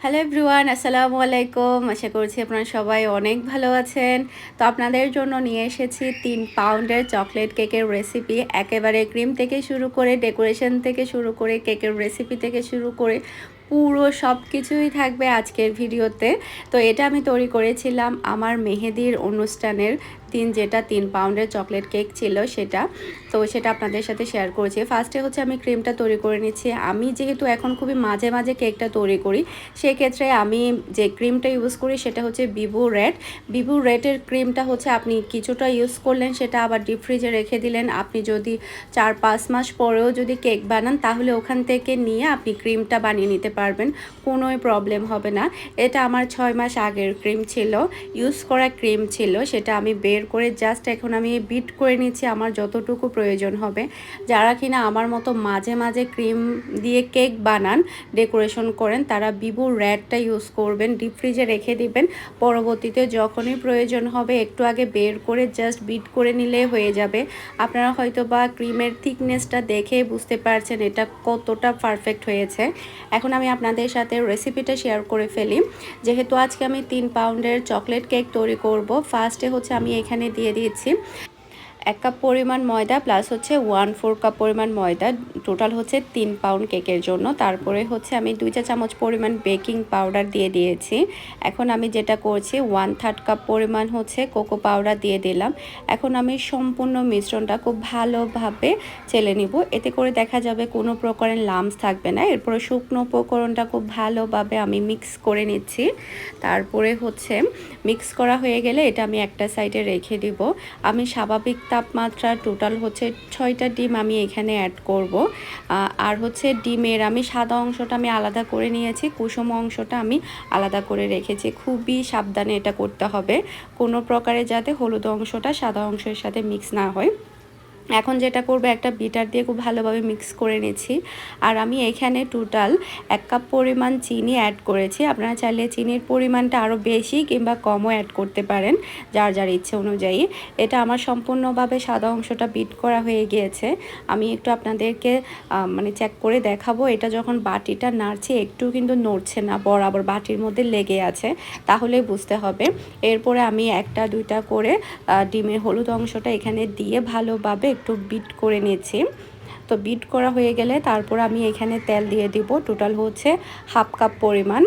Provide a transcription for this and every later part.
Hello everyone আসসালামু আলাইকুম আশা করছি আপনারা সবাই অনেক ভালো আছেন। তো আপনাদের জন্য নিয়ে এসেছি তিন পাউন্ডের চকলেট কেকের রেসিপি একেবারে ক্রিম থেকে শুরু করে ডেকোরেশন থেকে শুরু করে কেকের রেসিপি থেকে শুরু করে পুরো সব কিছুই থাকবে আজকের ভিডিওতে। তো এটা আমি তৈরি করেছিলাম আমার মেহেদির অনুষ্ঠানের দিন যেটা তিন পাউন্ডের চকলেট কেক ছিল সেটা। তো সেটা আপনাদের সাথে শেয়ার করেছি। ফার্স্টে হচ্ছে আমি ক্রিমটা তৈরি করে নিচ্ছি। আমি যেহেতু এখন খুবই মাঝে মাঝে কেকটা তৈরি করি, সেক্ষেত্রে আমি যে ক্রিমটা ইউজ করি সেটা হচ্ছে বিবু রেড বিবু রেডের ক্রিমটা হচ্ছে আপনি কিছুটা ইউজ করলেন, সেটা আবার ডিপ ফ্রিজে রেখে দিলেন। আপনি যদি চার পাঁচ মাস পরেও যদি কেক বানান, তাহলে ওখান থেকে নিয়ে আপনি ক্রিমটা বানিয়ে নিতে পারবেন। কোনোই প্রবলেম হবে না। এটা আমার ছয় মাস আগের ক্রিম ছিল। ইউজ করা ক্রিম ছিল, সেটা আমি বের করে জাস্ট এখন আমি বিট করে নিচ্ছি, আমার যতটুকু প্রয়োজন হবে। যারা কিনা আমার মতো মাঝে মাঝে ক্রিম দিয়ে কেক বানান ডেকোরেশন করেন, তারা বিবু র্যাডটা ইউজ করবেন ডিপ ফ্রিজে রেখে দিবেন। পরবর্তীতে যখনই প্রয়োজন হবে, একটু আগে বের করে জাস্ট বিট করে নিলে হয়ে যাবে। আপনারা হয়তো বা ক্রিমের থিকনেসটা দেখে বুঝতে পারছেন এটা কতটা পারফেক্ট হয়েছে। এখন আমি আপনাদের সাথে রেসিপিটা শেয়ার করে ফেলি। যেহেতু আজকে আমি তিন পাউন্ডের চকলেট কেক তৈরি করব ফার্স্টে হচ্ছে আমি এখানে দিয়ে দিয়েছি। এক কাপ পরিমাণ ময়দা প্লাস হচ্ছে ওয়ান ফোর কাপ পরিমাণ ময়দা। টোটাল হচ্ছে তিন পাউন্ড কেকের জন্য। তারপরে হচ্ছে আমি দুই চা চামচ পরিমাণ বেকিং পাউডার দিয়ে দিয়েছি। এখন আমি যেটা করছি ওয়ান থার্ড কাপ পরিমাণ হচ্ছে কোকো পাউডার দিয়ে দিলাম। এখন আমি সম্পূর্ণ মিশ্রণটা খুব ভালোভাবে চেলে নিব। এতে করে দেখা যাবে কোনো প্রকারের লামস থাকবে না। এরপরে শুকনো উপকরণটা খুব ভালোভাবে আমি মিক্স করে নিচ্ছি। তারপরে হচ্ছে মিক্স করা হয়ে গেলে এটা আমি একটা সাইডে রেখে দিব। আমি স্বাভাবিক তাপমাত্রা টোটাল হচ্ছে ছয়টা ডিম আমি এখানে অ্যাড করব। আর হচ্ছে ডিমের আমি সাদা অংশটা আমি আলাদা করে নিয়েছি, কুসুম অংশটা আমি আলাদা করে রেখেছি। খুবই সাবধানে এটা করতে হবে। কোনো প্রকারে যাতে হলুদ অংশটা সাদা অংশের সাথে মিক্স না হয়। এখন যেটা করব, একটা বিটার দিয়ে খুব ভালোভাবে মিক্স করে নিচ্ছি। আর আমি এখানে টোটাল এক কাপ পরিমাণ চিনি অ্যাড করেছি। আপনারা চাইলে চিনির পরিমাণটা আরও বেশি কিংবা কমও অ্যাড করতে পারেন, যার যার ইচ্ছে অনুযায়ী। এটা আমার সম্পূর্ণভাবে সাদা অংশটা বিট করা হয়ে গিয়েছে। আমি একটু আপনাদেরকে মানে চেক করে দেখাবো। এটা যখন বাটিটা নাড়ছে, একটু কিন্তু নড়ছে না, বরাবর বাটির মধ্যে লেগে আছে, তাহলেই বুঝতে হবে। এরপরে আমি একটা দুইটা করে ডিমের হলুদ অংশটা এখানে দিয়ে ভালোভাবে একটু বিট করে নিয়েছি। তো বিট করা হয়ে গেলে তারপর আমি এখানে তেল দিয়ে দিব। টোটাল হচ্ছে হাফ কাপ পরিমাণ।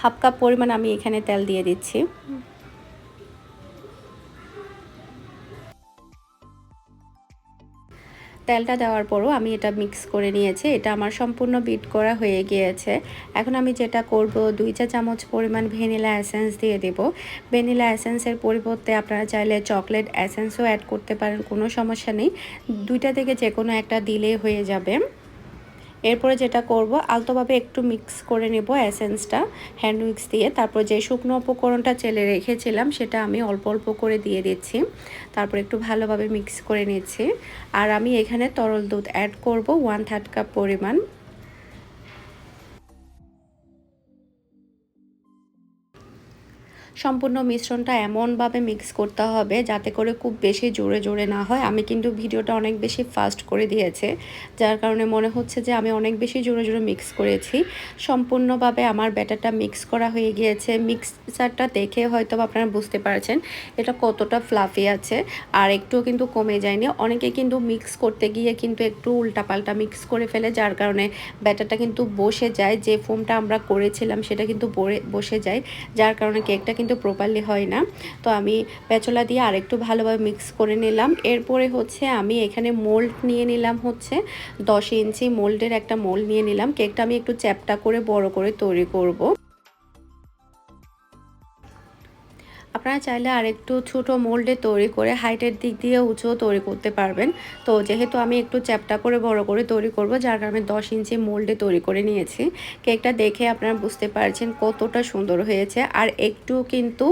হাফ কাপ পরিমাণ আমি এখানে তেল দিয়ে দিচ্ছি। তেলটা দেওয়ার পরও আমি এটা মিক্স করে নিয়েছি। এটা আমার সম্পূর্ণ বিট করা হয়ে গিয়েছে। এখন আমি যেটা করব, দুই চা চামচ পরিমাণ ভ্যানিলা অ্যাসেন্স দিয়ে দেব। ভ্যানিলা অ্যাসেন্সের পরিবর্তে আপনারা চাইলে চকলেট অ্যাসেন্সও অ্যাড করতে পারেন, কোনো সমস্যা নেই। দুইটা থেকে যে কোনো একটা দিলেই হয়ে যাবে। এরপরে যেটা করব, আলতোভাবে একটু মিক্স করে নেব অ্যাসেন্সটা হ্যান্ড মিক্স দিয়ে। তারপর যে শুকনো উপকরণটা চেলে রেখেছিলাম, সেটা আমি অল্প অল্প করে দিয়ে দিচ্ছি। তারপর একটু ভালোভাবে মিক্স করে নিচ্ছি। আর আমি এখানে তরল দুধ অ্যাড করব ওয়ান থার্ড কাপ পরিমাণ। সম্পূর্ণ মিশ্রণটা এমনভাবে মিক্স করতে হবে যাতে করে খুব বেশি জোরে জোরে না হয়। আমি কিন্তু ভিডিওটা অনেক বেশি ফাস্ট করে দিয়েছে, যার কারণে মনে হচ্ছে যে আমি অনেক বেশি জোরে জোরে মিক্স করেছি। সম্পূর্ণভাবে আমার ব্যাটারটা মিক্স করা হয়ে গিয়েছে। মিক্সারটা দেখে হয়তো আপনারা বুঝতে পারছেন এটা কতটা ফ্লাফি আছে আর একটুও কিন্তু কমে যায়নি। অনেকে কিন্তু মিক্স করতে গিয়ে কিন্তু একটু উল্টাপাল্টা মিক্স করে ফেলে, যার কারণে ব্যাটারটা কিন্তু বসে যায়। যে ফোমটা আমরা করেছিলাম সেটা কিন্তু বসে যায়, যার কারণে কেকটা কিন্তু প্রপারলি হয় না। তো আমি পেঁচলা দিয়ে আরেকটু ভালোভাবে মিক্স করে নিলাম। এরপরে হচ্ছে আমি এখানে মোল্ড নিয়ে নিলাম হচ্ছে। দশ ইঞ্চি মোল্ডের একটা মোল্ড নিয়ে নিলাম। কেকটা আমি একটু চ্যাপটা করে বড় করে তৈরি করব। আপনারা চাইলে আরেকটু ছোট মোল্ডে তৈরি করে হাইটের দিক দিয়ে উঁচু তৈরি করতে পারবেন। তো যেহেতু আমি একটু চ্যাপটা করে বড় করে তৈরি করব, যার কারণে দশ ইঞ্চি মোল্ডে তৈরি করে নিয়েছি। কেকটা দেখে আপনারা বুঝতে পারছেন কতটা সুন্দর হয়েছে। আর একটু কিন্তু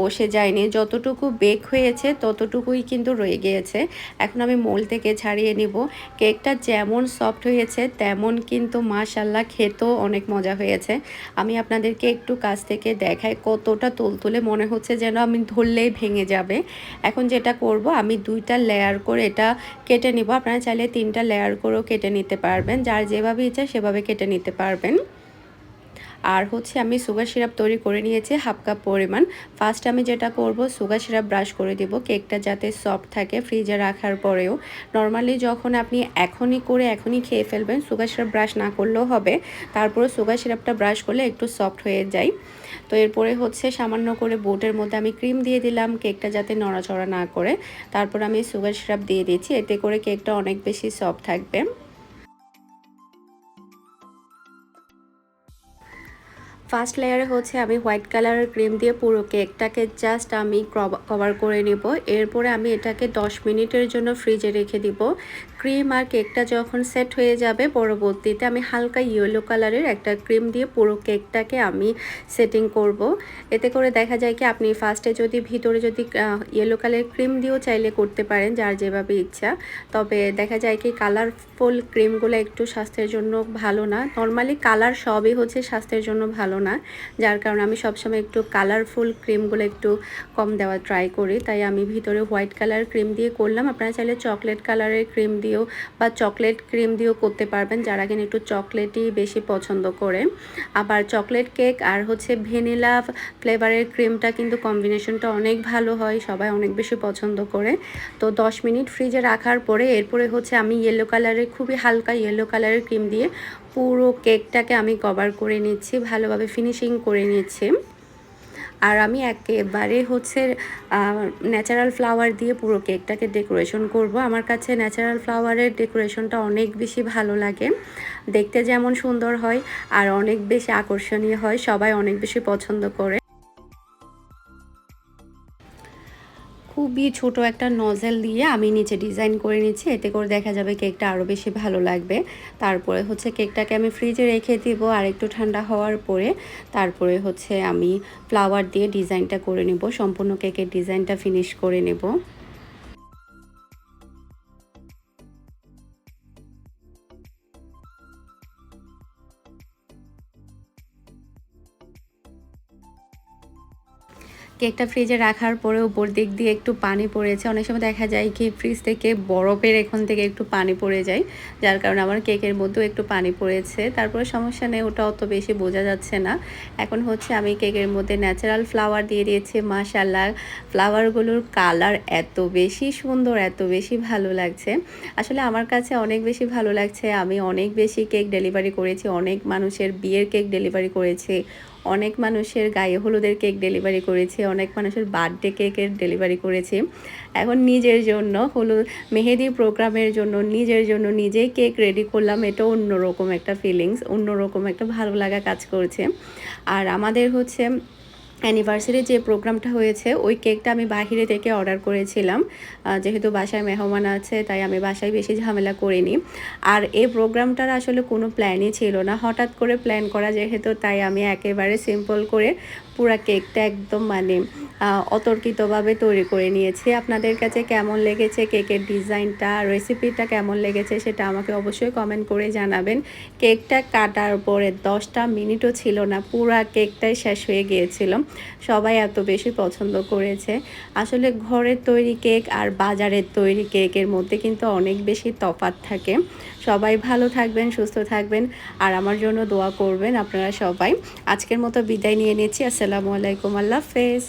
বসে যায়নি। যতটুকু বেক হয়েছে, ততটুকুই কিন্তু রয়ে গিয়েছে। এখন আমি মোল থেকে ছাড়িয়ে নিব। কেকটা যেমন সফট হয়েছে, তেমন কিন্তু মাশাল্লাহ খেতেও অনেক মজা হয়েছে। আমি আপনাদেরকে একটু কাছ থেকে দেখাই কতটা তুলতুলে মনে হচ্ছে যেন আমি ধরলেই ভেঙে যাবে। এখন যেটা করব, আমি দুইটা লেয়ার করে এটা কেটে নিব। আপনারা চাইলে তিনটা লেয়ার করেও কেটে নিতে পারবেন। যার যেভাবে ইচ্ছা সেভাবে কেটে নিতে পারবেন। আর হচ্ছে আমি সুগার সিরাপ তৈরি করে নিয়েছি হাফ কাপ পরিমাণ। ফার্স্ট আমি যেটা করব, সুগার সিরাপ ব্রাশ করে দিব। কেকটা যাতে সফট থাকে, ফ্রিজে রাখার পরেও। নর্মালি যখন আপনি এখনই করে এখনই খেয়ে ফেলবেন, সুগার সিরাপ ব্রাশ না করলেও হবে। তারপরে সুগার সিরাপটা ব্রাশ করলে একটু সফট হয়ে যায়। তো এরপরে হচ্ছে সামান্য করে বোটের মধ্যে আমি ক্রিম দিয়ে দিলাম, কেকটা যাতে নড়াচড়া না করে। তারপর আমি সুগার সিরাপ দিয়ে দিয়েছি, এতে করে কেকটা অনেক বেশি সফট থাকবে। ফার্স্ট লেয়ারে হচ্ছে আমি হোয়াইট কালারের ক্রিম দিয়ে পুরো কেকটাকে জাস্ট আমি কভার করে নেব। এরপরে আমি এটাকে 10 মিনিটের জন্য ফ্রিজে রেখে দিব। ক্রিম আর কেকটা যখন সেট হয়ে যাবে, পরবর্তীতে আমি হালকা ইয়েলো কালারের একটা ক্রিম দিয়ে পুরো কেকটাকে আমি সেটিং করব। এতে করে দেখা যায় কি, আপনি ফার্স্টে যদি ভিতরে যদি ইয়েলো কালারের ক্রিম দিয়েও চাইলে করতে পারেন, যার যেভাবে ইচ্ছা। তবে দেখা যায় কি কালারফুল ক্রিমগুলো একটু স্বাস্থ্যের জন্য ভালো না। নর্মালি কালার সবই হচ্ছে স্বাস্থ্যের জন্য ভালো না। যার কারণে আমি সবসময় একটু কালারফুল ক্রিমগুলো একটু কম দেওয়ার ট্রাই করি। তাই আমি ভিতরে হোয়াইট কালার ক্রিম দিয়ে করলাম। আপনারা চাইলে চকলেট কালারের ক্রিম দিয়েও বা চকলেট ক্রিম দিয়েও করতে পারবেন। যারা কিনা একটু চকলেটই বেশি পছন্দ করে। আবার চকলেট কেক আর হচ্ছে ভ্যানিলা ফ্লেভারের ক্রিমটা কিন্তু কম্বিনেশনটা অনেক ভালো হয়, সবাই অনেক বেশি পছন্দ করে। তো 10 মিনিট ফ্রিজে রাখার পরে এরপরে হচ্ছে আমি ইয়েলো কালারের খুবই হালকা ইয়েলো কালারের ক্রিম দিয়ে পুরো কেকটাকে আমি কভার করে নিচ্ছি, ভালোভাবে ফিনিশিং করে নিচ্ছি। আর আমি একেবারে হচ্ছে ন্যাচারাল ফ্লাওয়ার দিয়ে পুরো কেকটাকে ডেকোরেশন করব। আমার কাছে ন্যাচারাল ফ্লাওয়ারের ডেকোরেশনটা অনেক বেশি ভালো লাগে। দেখতে যেমন সুন্দর হয় আর অনেক বেশি আকর্ষণীয় হয়, সবাই অনেক বেশি পছন্দ করে। খুবই ছোট একটা নজেল দিয়ে আমি নিচে ডিজাইন করে নিচ্ছি। এতে করে দেখা যাবে কেকটা আরও বেশি ভালো লাগবে। তারপরে হচ্ছে কেকটাকে আমি ফ্রিজে রেখে দিব আর একটু ঠান্ডা হওয়ার পরে। তারপরে হচ্ছে আমি ফ্লাওয়ার দিয়ে ডিজাইনটা করে নেব। সম্পূর্ণ কেকের ডিজাইনটা ফিনিশ করে নেব। কেকটা ফ্রিজে রাখার পরে উপর দিক দিয়ে একটু পানি পড়েছে। অনেক সময় দেখা যায় কি ফ্রিজ থেকে বরফের এখন থেকে একটু পানি পড়ে যায়, যার কারণে আমার কেকের মধ্যেও একটু পানি পড়েছে। তারপরে সমস্যা নেই, ওটা অত বেশি বোঝা যাচ্ছে না। এখন হচ্ছে আমি কেকের মধ্যে ন্যাচারাল ফ্লাওয়ার দিয়ে দিয়েছি মাশাল্লাহ ফ্লাওয়ারগুলোর কালার এত বেশি সুন্দর, এত বেশি ভালো লাগছে। আসলে আমার কাছে অনেক বেশি ভালো লাগছে। আমি অনেক বেশি কেক ডেলিভারি করেছি, অনেক মানুষের বিয়ের কেক ডেলিভারি করেছি। অনেক মানুষের গায়ে হলুদের কেক ডেলিভারি করেছে, অনেক মানুষের বার্থডে কেকের ডেলিভারি করেছে। এখন নিজের জন্য হলুদ, মেহেদি প্রোগ্রামের জন্য নিজের জন্য নিজেই কেক রেডি করলাম। এটা অন্যরকম একটা ফিলিংস অন্যরকম একটা ভালো লাগা কাজ করছে। আর আমাদের হচ্ছে অ্যানিভার্সারি যে প্রোগ্রামটা হয়েছে, ওই কেকটা আমি বাহিরে থেকে অর্ডার করেছিলাম। যেহেতু বাসায় মেহমান আছে, তাই আমি বাসায় বেশি ঝামেলা করিনি। আর এই প্রোগ্রামটার আসলে কোনো প্ল্যানই ছিল না। হঠাৎ করে প্ল্যান করা যেহেতু, তাই আমি একেবারে সিম্পল করে পুরা কেকটা একদম মানে অতর্কিতভাবে তৈরি করে নিয়েছি। আপনাদের কাছে কেমন লেগেছে কেকের ডিজাইনটা রেসিপিটা কেমন লেগেছে সেটা আমাকে অবশ্যই কমেন্ট করে জানাবেন। কেকটা কাটার পরে দশটা মিনিটও ছিল না, পুরা কেকটাই শেষ হয়ে গিয়েছিল। সবাই এত বেশি পছন্দ করেছে। আসলে ঘরের তৈরি কেক আর বাজারের তৈরি কেকের মধ্যে কিন্তু অনেক বেশি তফাত থাকে। সবাই ভালো থাকবেন, সুস্থ থাকবেন আর আমার জন্য দোয়া করবেন আপনারা সবাই। আজকের মতো বিদায় নিয়ে নিচ্ছি। আসসালামু আলাইকুম, আল্লাহ হাফেজ।